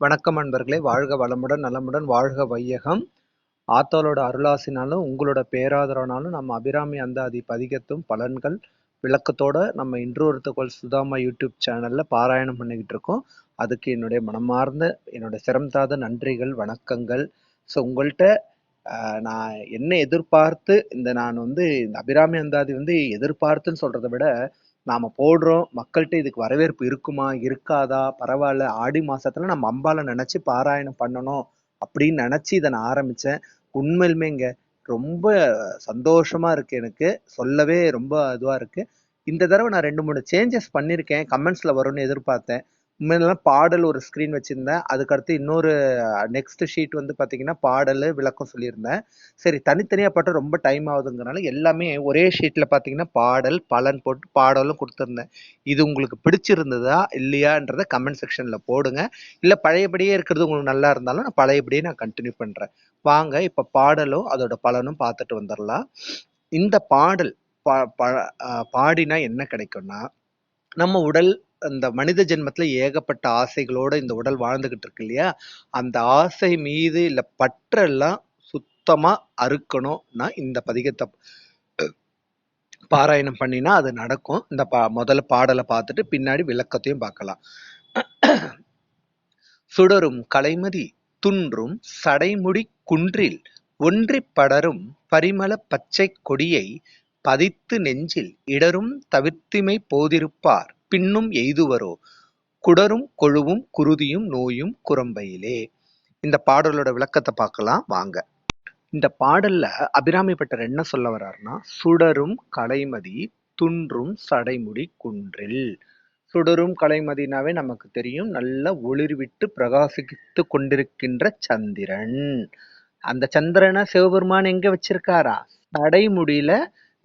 வணக்கம் அன்பர்களே. வாழ்க வளமுடன் நலமுடன் வாழ்க வையகம். ஆத்தாளோட அருளாசினாலும் உங்களோட பேராதரனாலும் நம்ம அபிராமி அந்தாதி பதிகத்தும் பலன்கள் விளக்கத்தோட நம்ம இன்றொருத்தகோள் சுதாமா யூடியூப் சேனல்ல பாராயணம் பண்ணிக்கிட்டு இருக்கோம். அதுக்கு என்னுடைய மனமார்ந்த என்னோட சிரமத்தாத நன்றிகள் வணக்கங்கள். ஸோ உங்கள்கிட்ட நான் என்ன எதிர்பார்த்து இந்த நான் வந்து இந்த அபிராமி அந்தாதி வந்து எதிர்பார்த்துன்னு சொல்றதை விட நாம் போடுறோம் மக்கள்கிட்ட இதுக்கு வரவேற்பு இருக்குமா இருக்காதா பரவாயில்ல ஆடி மாதத்தில் நம்ம அம்பாவை நினச்சி பாராயணம் பண்ணணும் அப்படின்னு நினச்சி இதை நான் ஆரம்பிச்சேன். உண்மையிலுமேங்க ரொம்ப சந்தோஷமாக இருக்குது எனக்கு. சொல்லவே ரொம்ப இதுவாக இருக்குது இந்த தடவை நான் ரெண்டு மூணு சேஞ்சஸ் பண்ணியிருக்கேன். கமெண்ட்ஸில் வரும்னு எதிர்பார்த்தேன். முன்னெல்லாம் பாடல் ஒரு ஸ்க்ரீன் வச்சிருந்தேன். அதுக்கடுத்து இன்னொரு நெக்ஸ்ட் ஷீட் வந்து பார்த்தீங்கன்னா பாடல் விளக்கம் சொல்லியிருந்தேன். சரி தனித்தனியாக பாட்டு ரொம்ப டைம் ஆகுதுங்கிறனால எல்லாமே ஒரே ஷீட்டில் பார்த்தீங்கன்னா பாடல் பலன் போட்டு பாடலும் கொடுத்துருந்தேன். இது உங்களுக்கு பிடிச்சிருந்ததா இல்லையான்றத கமெண்ட் செக்ஷனில் போடுங்க. இல்லை பழையபடியே இருக்கிறது உங்களுக்கு நல்லா இருந்தாலும் நான் பழையபடியே நான் கண்டினியூ பண்ணுறேன் வாங்க இப்போ பாடலும் அதோட பலனும் பார்த்துட்டு வந்துடலாம் இந்த பாடல் பா பாடினா என்ன கிடைக்கும்னா நம்ம உடல் அந்த மனித ஜென்மத்தில் ஏகப்பட்ட ஆசைகளோட இந்த உடல் வாழ்ந்துக்கிட்டு இருக்கு இல்லையா? அந்த ஆசை மீது இல்லை பற்றெல்லாம் சுத்தமாக அறுக்கணும்னா இந்த பதிகத்தை பாராயணம் பண்ணினா அது நடக்கும். இந்த பா முதல்ல பாடலை பார்த்துட்டு பின்னாடி விளக்கத்தையும் பார்க்கலாம். சுடரும் கலைமதி துன்றும் சடைமுடி குன்றில் ஒன்றி படரும் பரிமள பச்சை கொடியை பதித்து நெஞ்சில் இடரும் தவிர்த்திமை போதிருப்பார். பின்னும் எய்துவரோ? குடரும் கொழுவும் குருதியும் நோயும் குரம்பையிலே. இந்த பாடலோட விளக்கத்தை பார்க்கலாம் வாங்க. இந்த பாடல்ல அபிராமி பட்டர் என்ன சொல்ல வர்றாருன்னா சுடரும் கலைமதி துன்றும் சடைமுடி குன்றில். சுடரும் கலைமதினாவே நமக்கு தெரியும் நல்ல ஒளிர்விட்டு பிரகாசித்து கொண்டிருக்கின்ற சந்திரன். அந்த சந்திரனை சிவபெருமான் எங்க வச்சிருக்காரா? சடைமுடியில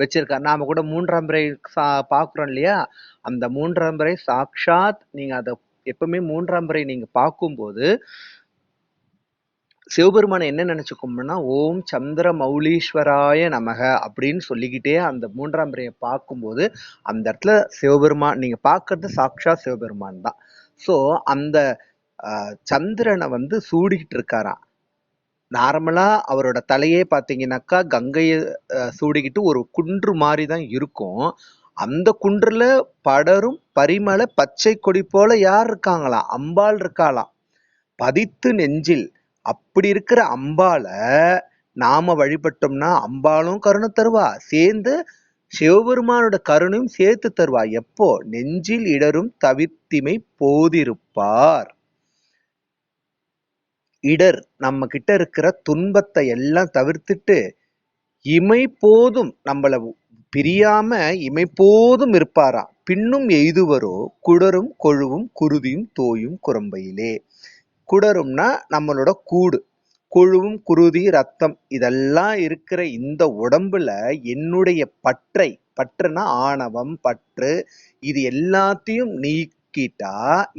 வச்சிருக்கார் நாம கூட மூன்றாம் பிறை சா பார்க்குறோம் இல்லையா? அந்த மூன்றாம் பிறை சாக்ஷாத் நீங்க அதை எப்பவுமே மூன்றாம் பிறை நீங்க பார்க்கும்போது சிவபெருமானை என்ன நினைச்சுக்கோம்னா ஓம் சந்திர மௌலீஸ்வராய நமக அப்படின்னு சொல்லிக்கிட்டே அந்த மூன்றாம் பிறையை பார்க்கும்போது அந்த இடத்துல சிவபெருமான் நீங்க பார்க்கறது சாக்ஷா சிவபெருமான் தான். ஸோ அந்த சந்திரனை வந்து சூடிக்கிட்டு இருக்காராம். நார்மலா அவரோட தலையே பார்த்தீங்கன்னாக்கா கங்கையை சூடிக்கிட்டு ஒரு குன்று மாதிரி தான் இருக்கும். அந்த குன்றுல படரும் பரிமள பச்சை கொடி போல யார் இருக்காங்களாம் அம்பாள் இருக்காளாம். பதித்து நெஞ்சில். அப்படி இருக்கிற அம்பாளை நாம வழிபட்டோம்னா அம்பாளும் கருணை தருவா. சேர்ந்து சிவபெருமானோட கருணையும் சேர்த்து தருவா. எப்போ? நெஞ்சில் இடரும் தவிர்த்திமை போதிருப்பார். இடர் நம்ம கிட்ட இருக்கிற துன்பத்தை எல்லாம் தவிர்த்துட்டு இமை போதும் நம்மள பிரியாம இமை போதும் இருப்பாராம். பின்னும் எய்துவரோ? குடரும் கொழுவும் குருதியும் தோயும் குரம்பையிலே. குடரும்னா நம்மளோட கூடு. கொழுவும் குருதி ரத்தம் இதெல்லாம் இருக்கிற இந்த உடம்புல என்னுடைய பற்றை பற்றுனா ஆணவம் பற்று இது எல்லாத்தையும் நீக்கிட்டா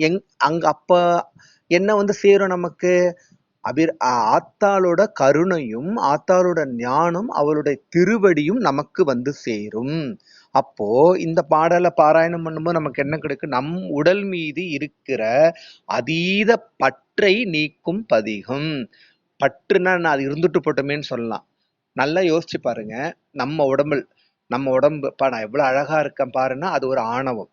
எங் அங்க அப்ப என்ன வந்து சேரும் நமக்கு? அபிர் ஆத்தாளோட கருணையும் ஆத்தாளோட ஞானம் அவளுடைய திருவடியும் நமக்கு வந்து சேரும். அப்போ இந்த பாடலை பாராயணம் பண்ணும்போது நமக்கு என்ன கிடைக்கும் நம் உடல் மீது இருக்கிற அதீத பற்றை நீக்கும் பதிகம். பற்றுனா நான் அது இருந்துட்டு போட்டோமேன்னு சொல்லலாம். நல்லா யோசிச்சு பாருங்க. நம்ம உடம்பு நம்ம உடம்பு இப்போ நான் எவ்வளோ அழகா இருக்கேன் பாருன்னா அது ஒரு ஆணவம்.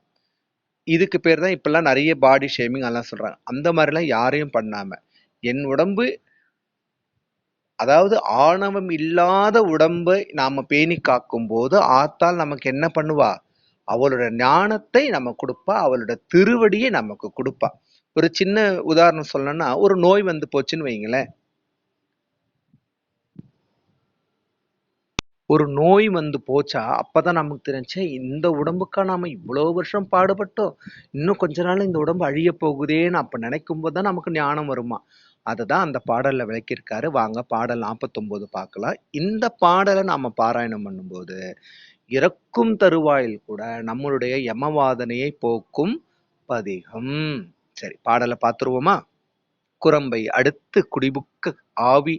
இதுக்கு பேர் தான் இப்பெல்லாம் நிறைய பாடி ஷேமிங் அதெல்லாம் சொல்கிறாங்க அந்த மாதிரிலாம் யாரையும் பண்ணாமல் என் உடம்பு அதாவது ஆணவம் இல்லாத உடம்பை நாம் பேணி காக்கும் போது ஆத்தால் நமக்கு என்ன பண்ணுவா? அவளோட ஞானத்தை நம்ம கொடுப்பா அவளோட திருவடியை நமக்கு கொடுப்பா. ஒரு சின்ன உதாரணம் சொல்லணும்னா ஒரு நோய் வந்து போச்சுன்னு வைங்களேன் ஒரு நோய் வந்து போச்சா அப்பதான் நமக்கு தெரிஞ்சே இந்த உடம்புக்காக நாம் இவ்வளோ வருஷம் பாடுபட்டோம். இன்னும் கொஞ்ச நாள் இந்த உடம்பு அழிய போகுதேன்னு அப்போ நினைக்கும் போது தான் நமக்கு ஞானம் வருமா? அததான் அந்த பாடலில் விளக்கியிருக்காரு. வாங்க பாடல் 49 பார்க்கலாம். இந்த பாடலை நாம் பாராயணம் பண்ணும்போது இறக்கும் தருவாயில் கூட நம்மளுடைய யமவாதனையை போக்கும் பதிகம். சரி பாடலை பார்த்துருவோமா? குரம்பை அடுத்து குடிபுக்க ஆவி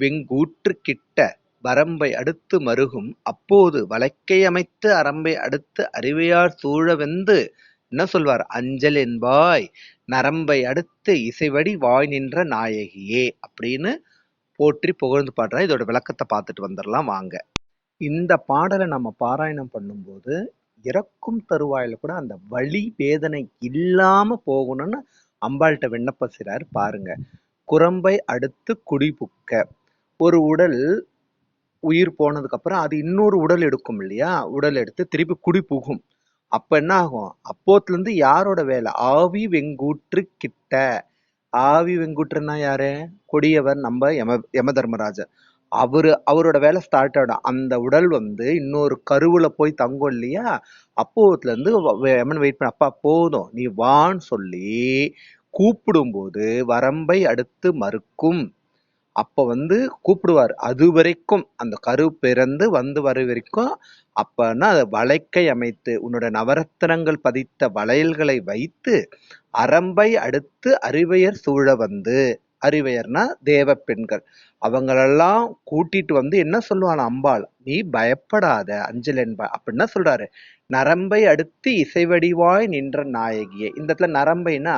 வெங்கூற்று கிட்ட வரம்பை அடுத்து மருகும். அப்போது வலக்கை அமைத்து அரம்பை அடுத்து அறிவையார் சூழ வெந்து என்ன சொல்வார்? அஞ்சல் என்பாய். நரம்பை அடுத்து இசைவடி வாய் நின்ற நாயகியே அப்படின்னு போற்றி புகழ்ந்து பாடுறா இதோட விளக்கத்தை பார்த்துட்டு வந்துடலாம் வாங்க. இந்த பாடலை நம்ம பாராயணம் பண்ணும்போது இறக்கும் தருவாயில கூட அந்த வழி வேதனை இல்லாம போகணும்னு அம்பாள்கிட்ட விண்ணப்ப செய்றாரு. பாருங்க. குரம்பை அடுத்து குடிபுக்க. ஒரு உடல் உயிர் போனதுக்கப்புறம் அது இன்னொரு உடல் எடுக்கும் இல்லையா? உடல் எடுத்து திருப்பி குடி புகும். அப்போ என்ன ஆகும்? அப்போத்துலேருந்து யாரோட வேலை? ஆவி வெங்கூற்று கிட்ட ஆவி வெங்கூற்றுன்னா யாரு? கொடியவர் நம்ம யம யம தர்மராஜர் அவரு அவரோட வேலை ஸ்டார்ட் ஆகிடும் அந்த உடல் வந்து இன்னொரு கருவுல போய் தங்கும் இல்லையா? அப்போத்துல இருந்து வ- யமன் வெயிட் பண்ண அப்பா போதும். நீ வான்னு சொல்லி கூப்பிடும்போது வரம்பை அடுத்து மறுக்கும். அப்ப வந்து கூப்பிடுவார். அது வரைக்கும் அந்த கரு பிறந்து வந்து வர வரைக்கும் அப்பன்னா அதை வளைக்கை அமைத்து உன்னோட நவரத்தினங்கள் பதித்த வளையல்களை வைத்து அரம்பை அடுத்து அறிவையர் சூழ வந்து அறிவையர்னா தேவ பெண்கள். அவங்களெல்லாம் கூட்டிட்டு வந்து என்ன சொல்லுவான் அம்பாள்? நீ பயப்படாத அஞ்சல் என்பா அப்படின்னா சொல்றாரு. நரம்பை அடுத்து இசைவடிவாய் நின்ற நாயகியே. இந்த இடத்துல நரம்பைனா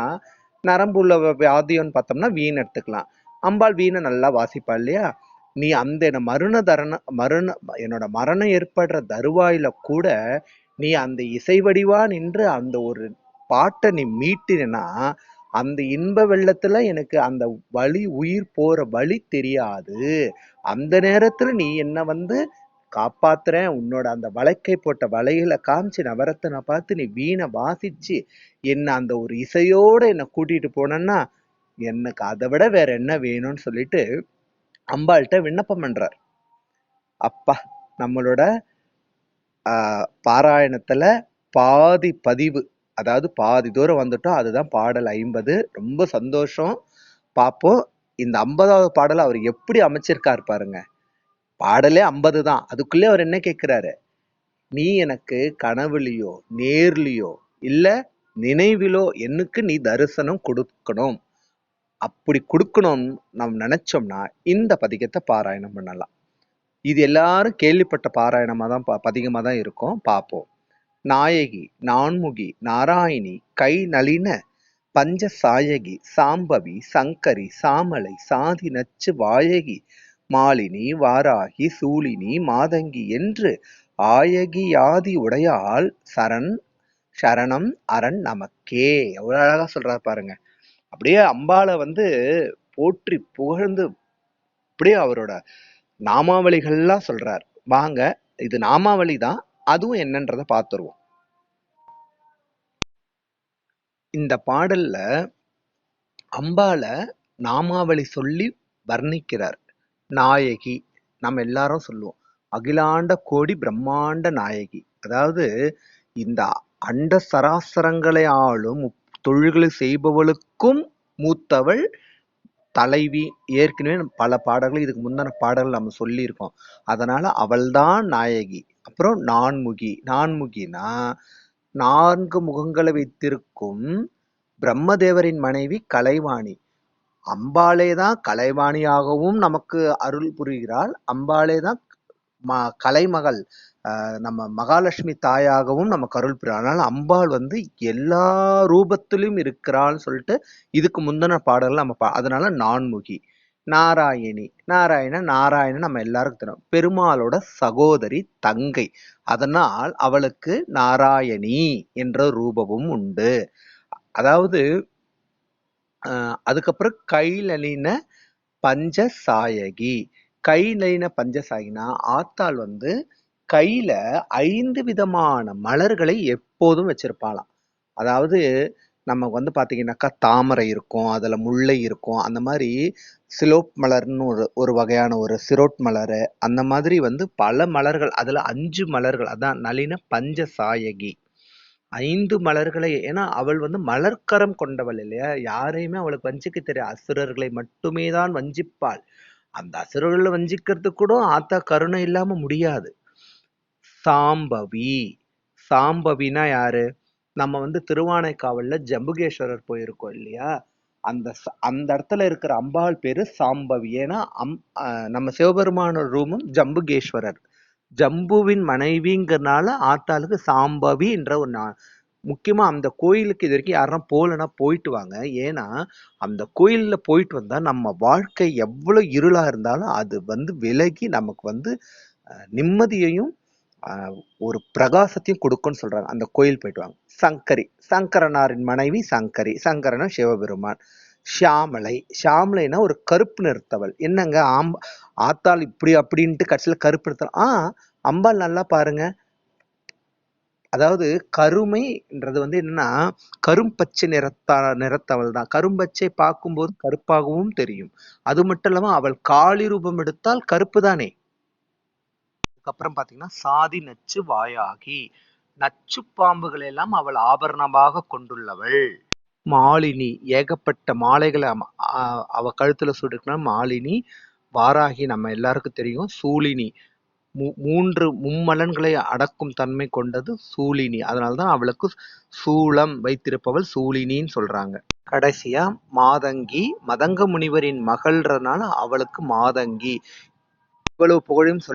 நரம்பு உள்ள வியாதியோன்னு பார்த்தோம்னா வீண் எடுத்துக்கலாம். அம்பாள் வீணை நல்லா வாசிப்பா இல்லையா? நீ அந்த என்ன மருண தரண மருண என்னோட மரணம் ஏற்படுற தருவாயில கூட நீ அந்த இசை வடிவா நின்று அந்த ஒரு பாட்டை நீ மீட்டினா அந்த இன்ப வெள்ளத்துல எனக்கு அந்த வழி உயிர் போற வழி தெரியாது. அந்த நேரத்துல நீ என்ன வந்து காப்பாத்துறேன் உன்னோட அந்த வளைக்கை போட்ட வலையில காமிச்சு நவரத்தனை பார்த்து நீ வீணை வாசிச்சு என்ன அந்த ஒரு இசையோட என்னை கூட்டிட்டு போனேன்னா எனக்கு அதை விட வேற என்ன வேணும்னு சொல்லிட்டு அம்பாள்கிட்ட விண்ணப்பம் பண்றார். அப்பா நம்மளோட பாராயணத்துல பாதி பதிவு அதாவது பாதி தூரம் வந்துட்டோம் அதுதான் பாடல் ஐம்பது. ரொம்ப சந்தோஷம். பார்ப்போம் இந்த ஐம்பதாவது பாடலை அவர் எப்படி அமைச்சிருக்கார் பாருங்க. பாடலே ஐம்பது தான். அதுக்குள்ளே அவர் என்ன கேட்குறாரு நீ எனக்கு கனவுலையோ நேர்லையோ இல்லை நினைவிலோ எனக்கு நீ தரிசனம் கொடுக்கணும். அப்படி கொடுக்கணும்னு நம்ம நினைச்சோம்னா இந்த பதிகத்தை பாராயணம் பண்ணலாம். இது எல்லாரும் கேள்விப்பட்ட பாராயணமாக தான் ப- பதிகமாக தான் இருக்கும். பார்ப்போம். நாயகி நான்முகி நாராயணி கை நளின பஞ்ச சாயகி சாம்பவி சங்கரி சாமலை சாதி நச்சு வாயகி மாலினி வாராகி சூலினி மாதங்கி என்று ஆயகியாதி உடையாள் சரண் சரணம் அரண் நமக்கே. எவ்வளோ அழகாக சொல்கிறார் பாருங்கள் அப்படியே அம்பாவை வந்து போற்றி புகழ்ந்து அப்படியே அவரோட நாமாவளிகள்லாம் சொல்றார். வாங்க இது நாமாவளி தான் அதுவும் என்னன்றதை பார்த்துருவோம். இந்த பாடல்ல அம்பால நாமாவளி சொல்லி வர்ணிக்கிறார். நாயகி நம்ம எல்லாரும் சொல்லுவோம். அகிலாண்ட கோடி பிரம்மாண்ட நாயகி. அதாவது இந்த அண்ட சராசரங்களை ஆளும் தொழில்களை செய்பவளுக்கும் மூத்தவள் தலைவி. ஏற்கனவே பல பாடல்கள் இதுக்கு முந்தின பாடல்கள் நம்ம சொல்லியிருக்கோம். அதனால அவள்தான் நாயகி. அப்புறம் நான்முகி. நான்முகினா நான்கு முகங்களை வைத்திருக்கும் பிரம்மதேவரின் மனைவி கலைவாணி. அம்பாளே தான் கலைவாணியாகவும் நமக்கு அருள் புரிகிறாள். அம்பாளே தான் ம கலைமகள். நம்ம மகாலட்சுமி தாயாகவும் நமக்கு அருள் புரிகிறாள் அம்பாள் வந்து எல்லா ரூபத்திலும் இருக்கிறாள்னு சொல்லிட்டு இதுக்கு முந்தின பாடல்கள் நம்ம பா அதனால நான்முகி நாராயணி. நாராயண நாராயணன் நம்ம எல்லாருக்கும் தெரியும். பெருமாளோட சகோதரி தங்கை. அதனால் அவளுக்கு நாராயணி என்ற ரூபமும் உண்டு. அதாவது அதுக்கப்புறம் கைலலின பஞ்சசாயகி. கைலலின பஞ்சசாயினா ஆத்தாள் வந்து கையில ஐந்து விதமான மலர்களை எப்போதும் வச்சிருப்பாளாம். அதாவது நமக்கு வந்து பாத்தீங்கன்னாக்கா தாமரை இருக்கும் அதுல முல்லை இருக்கும் அந்த மாதிரி சிலோப் மலர்னு ஒரு ஒரு வகையான ஒரு சிரோட் மலர் அந்த மாதிரி வந்து பல மலர்கள் அதுல அஞ்சு மலர்கள் அதான் நளின பஞ்சசாயகி. ஐந்து மலர்களை ஏன்னா அவள் வந்து மலர்க்கரம் கொண்டவள் இல்லையா? யாரையுமே அவளுக்கு வஞ்சிக்க தெரியும் அசுரர்களை மட்டுமே தான் வஞ்சிப்பாள். அந்த அசுரர்களை வஞ்சிக்கிறதுக்கு கூட ஆத்தா கருணை இல்லாம முடியாது. சாம்பவி. சாம்பவினா யாரு? நம்ம வந்து திருவானைக்காவல்ல ஜம்புகேஸ்வரர் போயிருக்கோம் இல்லையா? அந்த அந்த இடத்துல இருக்கிற அம்பாள் பேரு சாம்பவி. ஏன்னா அம் நம்ம சிவபெருமான ரூமும் ஜம்புகேஸ்வரர். ஜம்புவின் மனைவிங்கிறனால ஆத்தாளுக்கு சாம்பவின்ற ஒரு நா- முக்கியமாக அந்த கோயிலுக்கு இது வரைக்கும் யாருன்னா போகலைன்னா போயிட்டு வாங்க. ஏன்னா அந்த கோயிலில் போயிட்டு வந்தால் நம்ம வாழ்க்கை எவ்வளோ இருளாக இருந்தாலும் அது வந்து விலகி நமக்கு வந்து நிம்மதியையும் ஒரு பிரகாசத்தையும் கொடுக்கும்னு சொல்றாங்க. அந்த கோயில் போயிட்டு வாங்க. சங்கரி. சங்கரனாரின் மனைவி சங்கரி. சங்கரனா சிவபெருமான். ஷியாமலை. ஷியாமலைனா ஒரு கருப்பு நிறுத்தவள். என்னங்க? ஆம் ஆத்தாள் இப்படி அப்படின்ட்டு கடைசியில் கருப்பு நிறுத்தல் ஆ அம்பாள் நல்லா பாருங்க. அதாவது கருமைன்றது வந்து என்னன்னா கரும்பச்சை நிறத்தா நிறத்தவள் தான். கரும்பச்சை பார்க்கும்போது கருப்பாகவும் தெரியும். அது மட்டும் இல்லாமல் அவள் காளி ரூபம் எடுத்தால் கருப்பு தானே. அதுக்கப்புறம் பார்த்தீங்கன்னா சாதி நச்சு வாயாகி நச்சு பாம்புகளை எல்லாம் அவள் ஆபரணமாக கொண்டுள்ளவள். மாலினி ஏகப்பட்ட மாலைகளை அவ கழுத்துல சுட்டுக்கினா மாலினி வாராகி நம்ம எல்லாருக்கும் தெரியும். சூலினி மூ- மூன்று மும்மலன்களை அடக்கும் தன்மை கொண்டது சூலினி. அதனால்தான் அவளுக்கு சூலம் வைத்திருப்பவள் சூலினின்னு சொல்றாங்க. கடைசியா மாதங்கி மதங்க முனிவரின் மகள்ன்றனால அவளுக்கு மாதங்கி. இவ்வளவு புகழும் சொல்